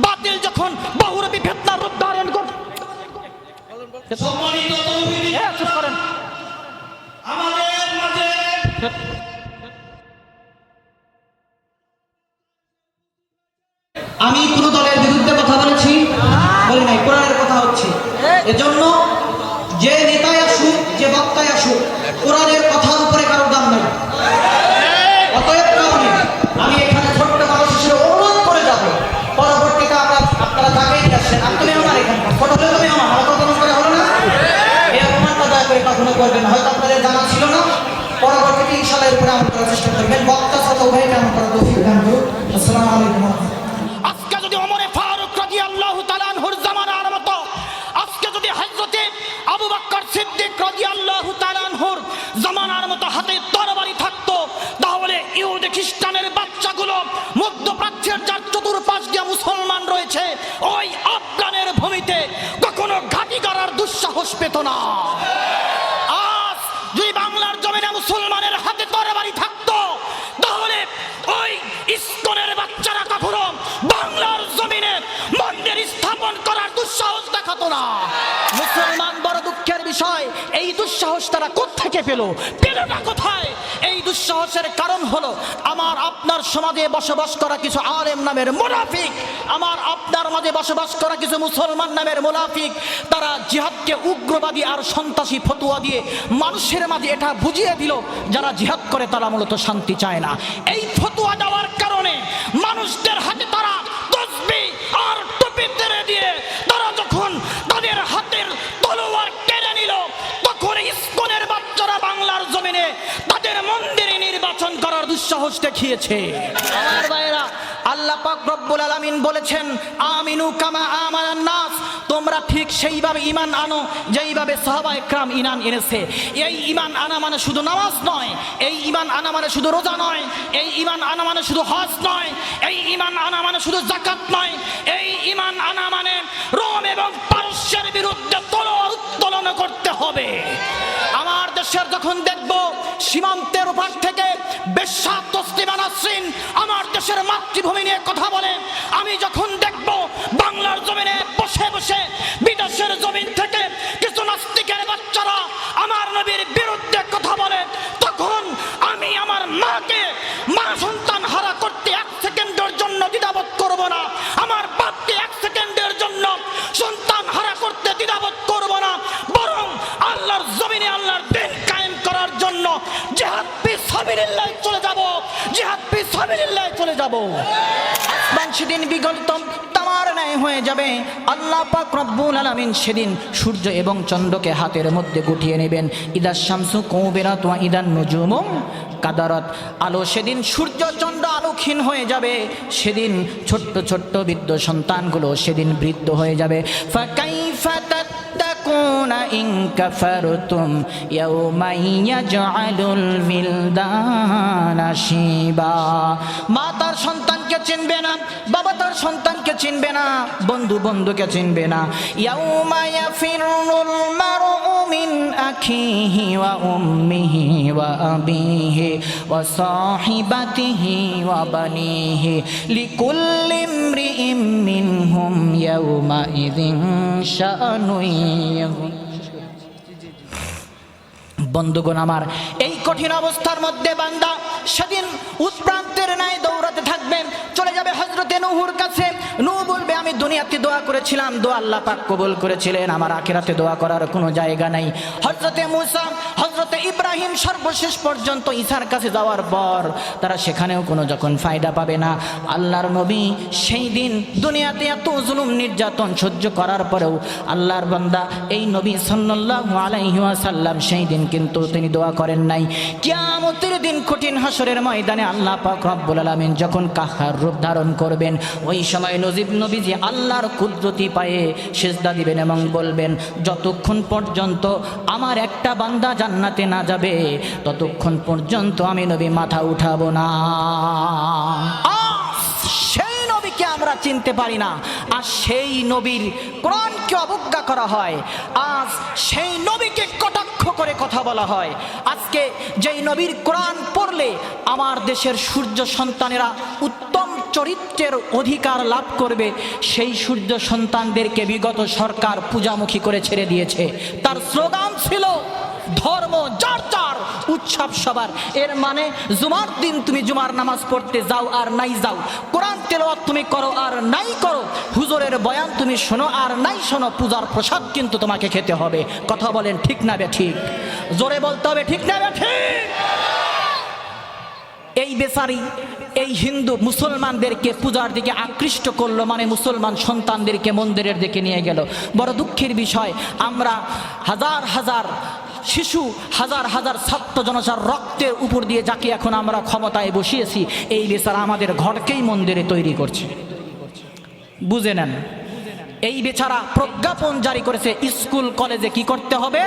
বাতিল যখন বহুরূপী ফেতনা রূপ ধারণ কর সম্মানিত তৌহিদি এ, চুপ করেন। আমাদের মাঝে আমি কোন দলের বিরুদ্ধে কথা বলেছি বলি নাই কোরআনের কথা হচ্ছে। এজন্য যে নেতায় আসুক যে বক্তায় আসুক কোরআনের কথার উপরে কারও দাম নেই অতএব কারণে আমি এখানে ছোট্ট মানুষ হিসেবে অনুরোধ করে যাব পরবর্তীতে আমরা আপনারা যাকেই নিয়ে আসছেন আপনি মেহমান এখানে ফটো হলে তো মেহমান আমার কথা করে হলো না এই অপমানটা দয়া করে কখনো করবেন হয়তো আপনাদের জানা ছিল না পরবর্তীতে ইনশাল্লাহ এর উপরে আমল করার চেষ্টা করবেন উভয়কে আমল করার তৌফিক দান করুন আসসালামু আলাইকুম। আজকে যদি অমরে ফারুক রাজি আল্লাহ তালানহুর জামানার মতো, আজকে যদি হজরতে আবু বাক্কর সিদ্দিক রাজি আল্লাহ তালানহুর জামানার মতো হাতে তরবারি থাকতো, তাহলে ইহুদি খ্রিস্টানের বাচ্চাগুলো মধ্যপ্রাচ্যের যার চতুর্পাশ দিয়ে মুসলমান রয়েছে, ওই আফগানের ভূমিতে কখনো ঘাটি করার দুঃসাহস পেত না। দুঃসাহস না মুসলমান বড় দুঃখের বিষয়, এই দুঃসাহস তারা কোথেকে পেল? পেলটা কোথায়? এই দুঃসাহসের কারণ হলো, আমার আপনার সমাজে বসবাস করা কিছু আলেম নামের মুনাফিক, আমার আপনার মাঝে বসবাস করা কিছু মুসলমান নামের মুনাফিক, তারা জিহাদকে উগ্রবাদী আর সন্ত্রাসী ফতুয়া দিয়ে মানুষের মাঝে এটা বুঝিয়ে দিল, যারা জিহাদ করে তারা মূলত শান্তি চায় না। এই ফতুয়া দেওয়ার কারণে মানুষদের হাতে তারা আর টুপি দিয়ে তারা যখন তাদের হাতের তলোয়ার কেড়ে নিল তখন ইস্কনের বাচ্চারা বাংলার জমিনে তাদের মন্দিরে নির্বাচন করার দুঃসাহস দেখিয়েছে। আমার ভাইয়েরা আল্লাহ পাক রব্বুল আলামিন বলেছেন, আমিনু কামা আমানান নাস। তোমরা ঠিক সেইভাবে ঈমান আনো, যেইভাবে সাহাবা একরাম ঈমান এনেছে। এই ঈমান আনা মানে শুধু নামাজ নয়, এই ঈমান আনা মানে শুধু রোজা নয়, এই ঈমান আনা মানে শুধু হজ নয়, এই ঈমান আনা মানে শুধু জাকাত নয়, এই ঈমান আনা মানে রোম এবং পারস্যের বিরুদ্ধে তলোয়ার উত্তোলন করতে হবে। আমার দেশের যখন দেখব, সীমান্তের উপর থেকে তসলিমা নাসরিন, আমার দেশের মাতৃভূমি নিয়ে কথা বলে, আমি যখন দেখব বাংলার জমিনে বসে বসে বিদেশের জমিন থেকে কিছু নাস্তিকের বাচ্চারা আমার নবীর বিরুদ্ধে কথা বলে, তখন আমি আমার মাকে, মা সন্তান হারা করতে এক সেকেন্ডের জন্য দ্বিধাবোধ করব না, আমার বাপকে এক সেকেন্ডের জন্য সন্তান হারা করতে দ্বিধাবোধ করব না, বরং আল্লাহর জমিনে আল্লাহর দিন কায়েম করার জন্য জিহাদ পি সাবিলিল্লাহ চলে সাবিলিল্লাহ চলে যাব। আসমান সেদিন বিগলিত, তামার ন্যায় হয়ে যাবে। আল্লাহ পাক রব্বুল আলামিন সেদিন সূর্য এবং চন্দ্রকে হাতের মধ্যে গুটিয়ে নেবেন। ইদার শামসু কৌবেরাত ওয়া ইদান নুজুমুম কাদারত। আলো সেদিন সূর্য, চন্দ্র আলোক্ষীণ হয়ে যাবে। সেদিন ছোট্ট ছোট্ট বৃদ্ধ সন্তানগুলো সেদিন বৃদ্ধ হয়ে যাবে। ফাকাইফা تتقون إن كفرتم يوما يجعل الولدان شيبا মা তার সন্তানকে চিনবে না বাবা তার সন্তানকে চিনবে না বন্ধু বন্ধুকে চিনবে না ইয়াউমা ইয়াফিরুল মারউ ওয়া সাহিবাতিহি ওয়া বানিহি লিকুল্লি ইমরিইম মিনহুম ইয়াউমা ইযিন শাআনুন ইয়াগনি বন্ধুগণ, আমার এই কঠিন অবস্থার মধ্যে বান্দা সেদিন উৎপ্রান্তের ন্যায় দৌড়াতে থাকবেন। চলে যাবে হজরতে নুহুর কাছে। আমি দুনিয়াতে দোয়া করেছিলাম, দোয়া আল্লাহ পাক কবুল করেছিলেন। আমার আখেরাতে দোয়া করার কোনো জায়গা নাই। হজরতে মুসা হজরতে ইব্রাহিম সর্বশেষ পর্যন্ত ঈসার কাছে যাওয়ার পর তারা সেখানেও কোনো যখন ফায়দা পাবে না, আল্লাহর নবী সেই দিন দুনিয়াতে এত জুলুম, নির্যাতন সহ্য করার পরেও আল্লাহর বান্দা এই নবী সাল্লাল্লাহু আলাইহি ওয়াসাল্লাম সেই দিন কিন্তু তিনি দোয়া করেন নাই। কিয়ামতের দিন কঠিন হাসরের ময়দানে আল্লাহ পাক রব্বুল আলামিন যখন কাহার রূপ ধারণ করবেন, ওই সময় নজিব নবীজি আল্লাহর কুদরতি পায়ে সেজদা দিবেন এবং বলবেন, যতক্ষণ পর্যন্ত আমার একটা বান্দা জান্নাতে না যাবে, ততক্ষণ পর্যন্ত আমি নবী মাথা উঠাবো না। সেই নবীকে আমরা চিনতে পারি না। আর সেই নবীর কোরআনকে অবজ্ঞা করা হয়। আজ সেই নবীকে কটাক্ষ করে কথা বলা হয়। আজকে যেই নবীর কোরআন পড়লে আমার দেশের সূর্য সন্তানেরা উত্তম চরিত্রের অধিকার লাভ করবে, সেই সূর্য সন্তানদেরকে বিগত সরকার পূজামুখী করে ছেড়ে দিয়েছে। তার স্লোগান ছিল ধর্ম, যার যার উৎসব সবার। এর মানে জুমার দিন তুমি জুমার নামাজ পড়তে যাও আর নাই যাও। কোরআন তেলাওয়াত তুমি করো আর নাই করো। হুজুরের বয়ান তুমি শোনো আর নাই শোনো। পূজার প্রসাদ কিন্তু তোমাকে খেতে হবে। কথা বলেন ঠিক না বে ঠিক? জোরে বলতে হবে ঠিক না বে ঠিক? এই বেচারি, এই হিন্দু মুসলমানদেরকে পূজার দিকে আকৃষ্ট করল মানে মুসলমান সন্তানদেরকে মন্দিরের দিকে নিয়ে গেল। বড় দুঃখের বিষয়, আমরা হাজার হাজার শিশু, হাজার হাজার ছাত্র জনসার রক্তের উপর দিয়ে যাকে এখন আমরা ক্ষমতায় বসিয়েছি, এই বেচারা আমাদের ঘরকেই মন্দিরে তৈরি করছে। বুঝে নেন, এই বেচারা প্রজ্ঞাপন জারি করেছে স্কুল, কলেজে কি করতে হবে?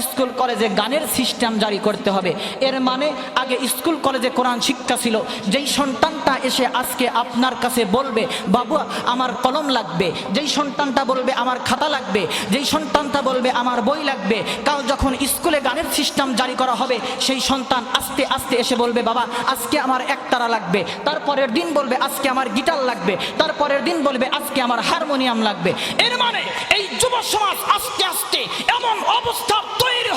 স্কুল কলেজে গানের সিস্টেম জারি করতে হবে। এর মানে আগে স্কুল কলেজে কোরআন শিক্ষা ছিল। যেই সন্তানটা এসে আজকে আপনার কাছে বলবে, বাবু, আমার কলম লাগবে। যেই সন্তানটা বলবে, আমার খাতা লাগবে। যেই সন্তানটা বলবে, আমার বই লাগবে। কাল যখন স্কুলে গানের সিস্টেম জারি করা হবে, সেই সন্তান আস্তে আস্তে এসে বলবে, বাবা, আজকে আমার একতারা লাগবে। তারপরের দিন বলবে, আজকে আমার গিটার লাগবে। তারপরের দিন বলবে, আজকে আমার হারমোনিয়াম লাগবে। এর মানে এই যুব সমাজ আস্তে আস্তে এমন অবস্থা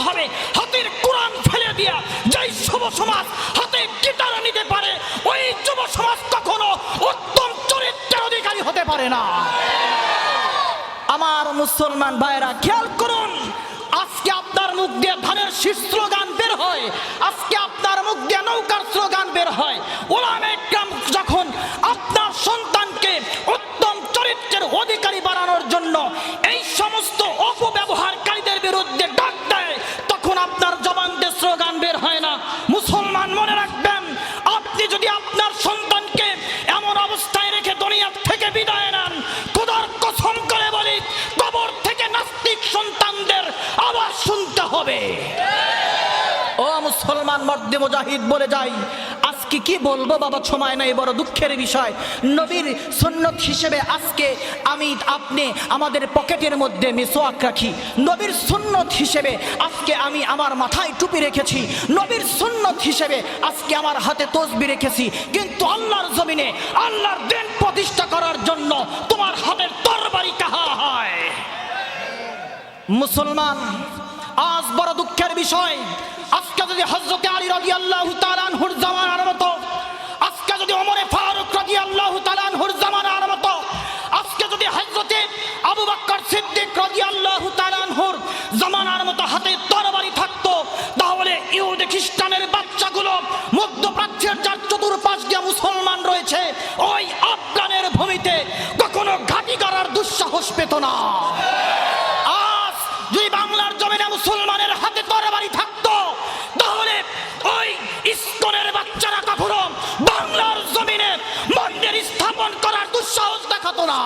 হবে। হাতের কোরআন ফেলে দিয়া যেই যুব সমাজ হাতে গিটার নিতে পারে, ওই যুব সমাজ কখনো উত্তম চরিত্রের অধিকারী হতে পারে না। আমার মুসলমান ভাইরা খেয়াল করুন, আজকে আপনার মুখ দিয়ে ধানের শীষ স্লোগান বের হয়, আজকে আপনার মুখ দিয়ে নৌকার স্লোগান বের হয়। মর্দে মুজাহিদ বলে যাই। আজকে কি বলব বাবা, সময় নাই, বড় দুঃখের বিষয়। নবীর সুন্নত হিসেবে আজকে আমি আপনি আমাদের পকেটের মধ্যে মিসোয়াক রাখি। নবীর সুন্নত হিসেবে আজকে আমি আমার মাথায় টুপি রেখেছি। নবীর সুন্নত হিসেবে আজকে আমার হাতে তসবি রেখেছি। কিন্তু আল্লাহর জমিনে, আল্লাহর দিন প্রতিষ্ঠা করার জন্য তোমার হাতের তরবারি কাহা হয়? মুসলমান, আজ বড় দুঃখের বিষয়। যদি হজরতে আলী রাজি আল্লাহ তালানহুর জামানার মতো, আজকে যদি অমরে ফারুক রাজি আল্লাহ তালানহুর জামানার মতো, আজকে যদি হজরতে আবু বাক্কর সিদ্দিক রাজি আল্লাহ তালানহুর জামানার মতো হাতে তরবারি থাকতো, তাহলে ইহুদি খ্রিস্টানের বাচ্চাগুলো মধ্যপ্রাচ্যের যার চতুর্পাশ দিয়ে মুসলমান রয়েছে, ওই আফগানের ভূমিতে কখনো ঘাটি করার দুঃসাহস পেত না। না।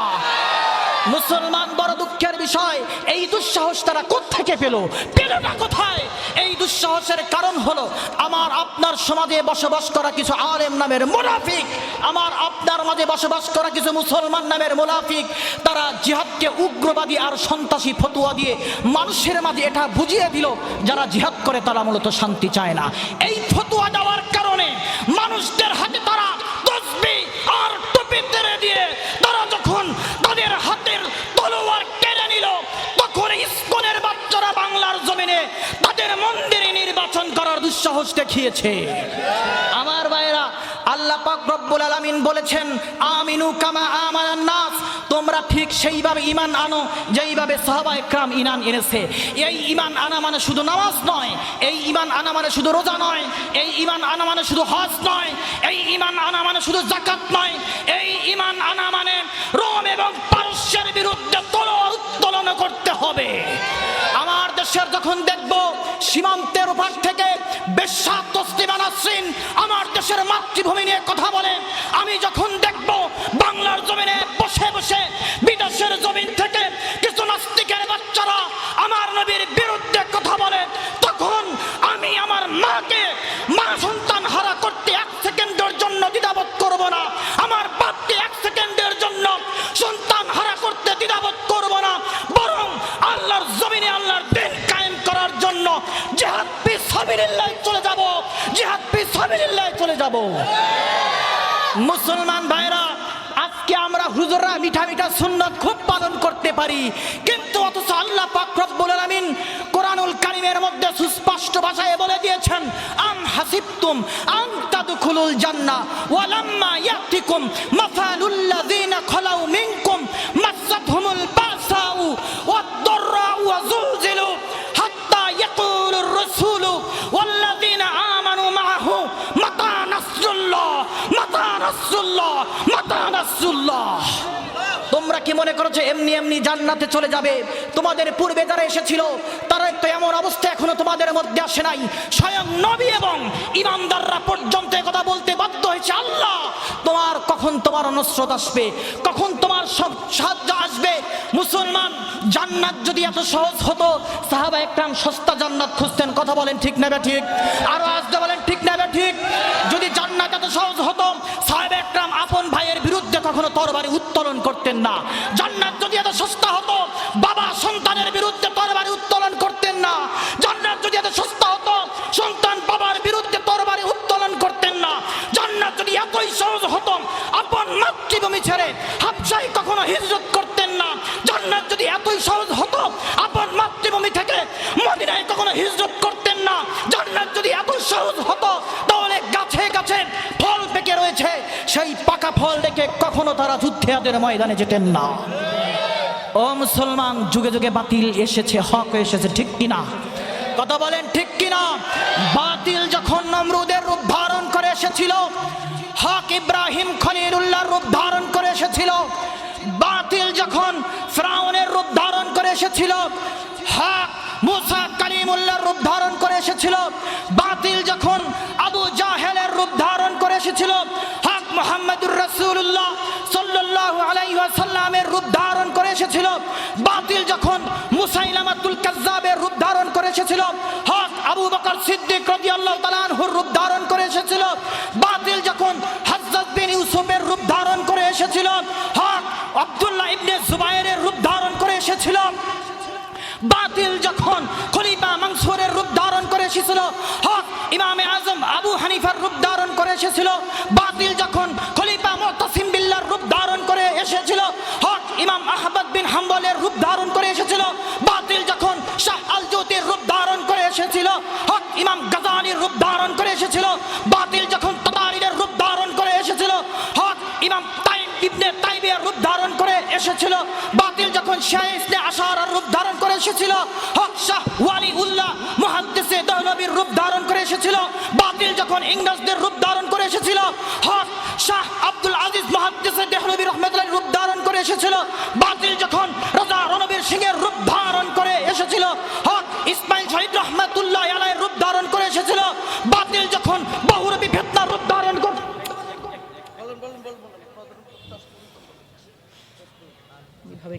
মুসলমান বড় দুঃখের বিষয়, এই দুঃসাহস তারা কোত্থেকে পেল? পেল না কোথায়? এই দুঃসাহসের কারণ হলো, আমার আপনার সমাজে বসবাস করা কিছু আলেম নামের মুনাফিক, আমার আপনার মাঝে বসবাস করা কিছু মুসলমান নামের মুনাফিক, তারা জিহাদকে উগ্রবাদী আর সন্ত্রাসী ফতুয়া দিয়ে মানুষের মাঝে এটা বুঝিয়ে দিল, যারা জিহাদ করে তারা মূলত শান্তি চায় না। এই ফতুয়া দেওয়ার কারণে মানুষদের হাতে তারা তসবি আর টুপি দিয়ে তারা যখন তাদের হাতের তলোয়ার কেড়ে নিল তখন ইস্কনের বাচ্চারা বাংলার জমিনে তাদের মন্দিরে নির্বাচন করার দুঃসাহস দেখিয়েছে। আমার ভাইরা আল্লাহ পাক রব্বুল আলামিন বলেছেন, আমিনু কামা আমানান নাস। তোমরা ঠিক সেইভাবে ঈমান আনো, যেইভাবে সাহাবা একরাম ঈমান এনেছে। এই ঈমান আনা মানে শুধু নামাজ নয়, এই ঈমান আনা মানে শুধু রোজা নয়, এই ঈমান আনা মানে শুধু হজ নয়, এই ঈমান আনা মানে শুধু জাকাত নয়, এই ঈমান আনা মানে রোম এবং পারস্যের বিরুদ্ধে তলোয়ার উত্তোলন করতে হবে। আমার দেশের যখন দেখব সীমান্তের ওপার থেকে বেশ্যা তসলিমা আমার দেশের মাতৃভূমি নিয়ে কথা বলে, আমি যখন দেখব বাংলার জমিনে বসে বসে বিদেশের জমিন মুসলমান ভাইরা আজকে আমরা হুজুররা মিঠা মিঠা সুন্নত খুব পালন করতে পারি, কিন্তু অথচ আল্লাহ পাক রব্বুল আলামিন কোরআনুল কারিমের মধ্যে সুস্পষ্ট ভাষায় বলে দিয়েছেন আম হাসিবতুম আন তাদখুলুল জান্নাহ ওয়ালাম্মা ইয়াতিকুম মাসালুল লাযিনা খালাউ মিনকুম মাতা নাসরুল্লাহ মাতা নাসরুল্লাহ তোমরা কি মনে করছ, এমনি এমনি জান্নাতে চলে যাবে? তোমাদের পূর্বে যারা এসেছিল তারা তো এমন অবস্থা এখনও তোমাদের মধ্যে আসে নাই। স্বয়ং নবী এবং ইমানদাররা পর্যন্ত কথা বলতে বাধ্য হয়েছে, আল্লাহ, তোমার কখন তোমার অনুস্রোত আসবে? কখন তোমার সব সাহায্য আসবে? মুসলমান, জান্নাত যদি এত সহজ হতো, সাহাবা একরাম সস্তা জান্নাত খুঁজতেন। কথা বলেন ঠিক নেবে ঠিক? আরও আসতে বলেন, ঠিক নেবে ঠিক? যদি জান্নাত এত সহজ হতো, সাহেব একরাম আপন ভাইয়ের কখনো তরবারি উত্তোলন করতেন না। জান্নাত যদি এত সস্তা হতো, বাবা সন্তানের বিরুদ্ধে তরবারি উত্তোলন করতেন না। জান্নাত যদি এত সস্তা হতো, সন্তান বাবার বিরুদ্ধে তরবারি উত্তোলন করতেন না। জান্নাত যদি এতই সহজ হতো, আপন মাতৃভূমি ছেড়ে হাফসাই কখনো হিজরত করতেন না। জান্নাত যদি এতই সহজ হতো, আপন মাতৃভূমি থেকে মদিনায় কখনো হিজরত করতেন ফল দেখে কখনো তারা যুদ্ধেদের ময়দানে যেতেন না। ও মুসলমান, যুগে যুগে বাতিল এসেছে, হক এসেছে, ঠিক কিনা? কথা বলেন, ঠিক কিনা? বাতিল যখন নমরুদের রূপ ধারণ করে এসেছিল, হক ইব্রাহিম খলিলুল্লাহর রূপ ধারণ করে এসেছিল, বাতিল যখন ফ্রাউনের রূপ ধারণ করে এসেছিল, হক মুসা কালিমুল্লাহর রূপ ধারণ করে এসেছিল, বাতিল যখন আবু জাহেলের রূপ ধারণ করে এসেছিল সিদ্দিক রাদিয়াল্লাহু তাআলা আনহুর রূপ ধারণ করে এসেছিল। বাতিল যখন হযরত বিন ইউসুফের রূপ ধারণ করে এসেছিল, হক আব্দুল্লাহ ইবনে জুবায়েরের রূপ ধারণ করে এসেছিল। বাতিল যখন খলিফা মানসুরের রূপ ধারণ করে এসেছিল, হক ইমামে আজম আবু হানিফার রূপ ধারণ করে এসেছিল। বাতিল যখন খলিফা মুতাসিম বিল্লাহর রূপ ধারণ করে এসেছিল, হক ইমাম আহমদ বিন হাম্বলের রূপ ধারণ করে এসেছিল। বাতিল যখন শাহ আল জ্যোতির রূপ ধারণ করে এসেছিল ইমাম গাজানির রূপ ধারণ করে এসেছিল, বাতিল যখন তাবারিদের রূপ ধারণ করে এসেছিল, হক ইমাম তাইম ইবনে তাইমিয়ার রূপ ধারণ করে এসেছিল, বাতিল যখন শাহ আশারার রূপ ধারণ করে এসেছিল, হক শাহ ওয়ালি উল্লাহ মুহাদ্দিসে দহলবীর রূপ ধারণ করে এসেছিল, বাতিল যখন ইংরেজদের রূপ ধারণ করে এসেছিল, হক শাহ আব্দুল আজিজ মুহাদ্দিসে দেহলবী রহমতুল্লাহ রূপ ধারণ করে এসেছিল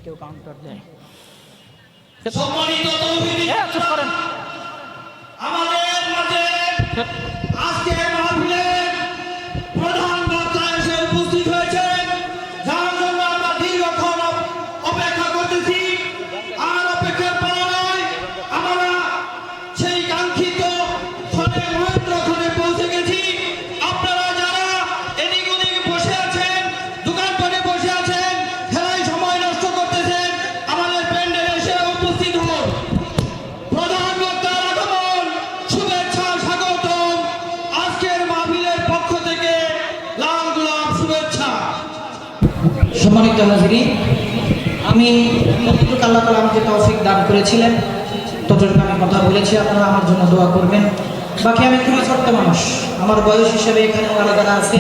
কেউ কাউন্টার দেয়। সম্মানিত তৌহিদি হ্যাঁ চুপ করেন। আমাদের মাঝে সম্মানিত হাজিরি আমি যতটুকু আল্লাহ তালা আমাকে তৌফিক দান করেছিলেন। ততটুকু আমি কথা বলেছি, আপনারা আমার জন্য দোয়া করবেন। বাকি আমি খুবই ছোট্ট মানুষ, আমার বয়স হিসেবে এখানে ওনারা যারা আছে,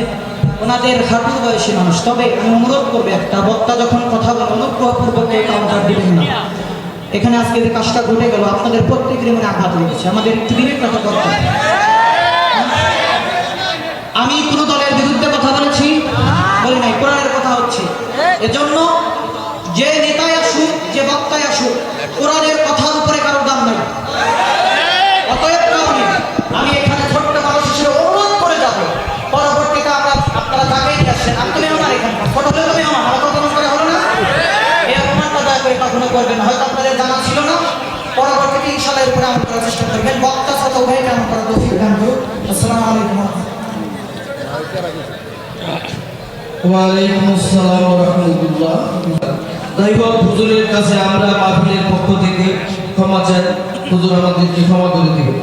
ওনাদের হাঁটুর বয়সী মানুষ। তবে আমি অনুরোধ করব একটা, বক্তা যখন কথা বলে, অনুগ্রহপূর্বক এই কাউন্টার দিবেন না। এখানে আজকে যে কাজটা ঘটে গেল, আপনাদের প্রত্যেকেরই মনে আঘাত লেগেছে। আমাদের একটু বিবেক রাখা আমি কোনো দলের বিরুদ্ধে কথা বলেছি, বলি নাই কথা হচ্ছে এজন্য যে নেতায় আসুক, যে বক্তায় আসুক, কোরআনের কথার উপরে কারও দাম নেই। অতএব কারণে আমি এখানে ছোট্ট মানুষ হিসেবে অনুরোধ করে যাব। পরবর্তীতে আমরা, আপনারা নিয়ে আসছেন আপনি মেহমান এখানকার ছোট হলে তো মেহমান আমার কথা করে হলো না। এই অপমানটা দয়া করে কখনো করবেন হয়তো আপনাদের জানা ছিল না। পরবর্তীতে ইনশাল্লাহ এর উপরে আমল করার চেষ্টা করবেন। বক্তা শত উভয়কে আমল করার তৌফিক দান করুন। আসসালামু আলাইকুম। ওয়ালাইকুম আসসালাম রাহমাতুল্লাহ। হোক হুজুরের কাছে আমরা মাহফিলের পক্ষ থেকে ক্ষমা চাই। আমাদেরকে ক্ষমা করে দিবেন।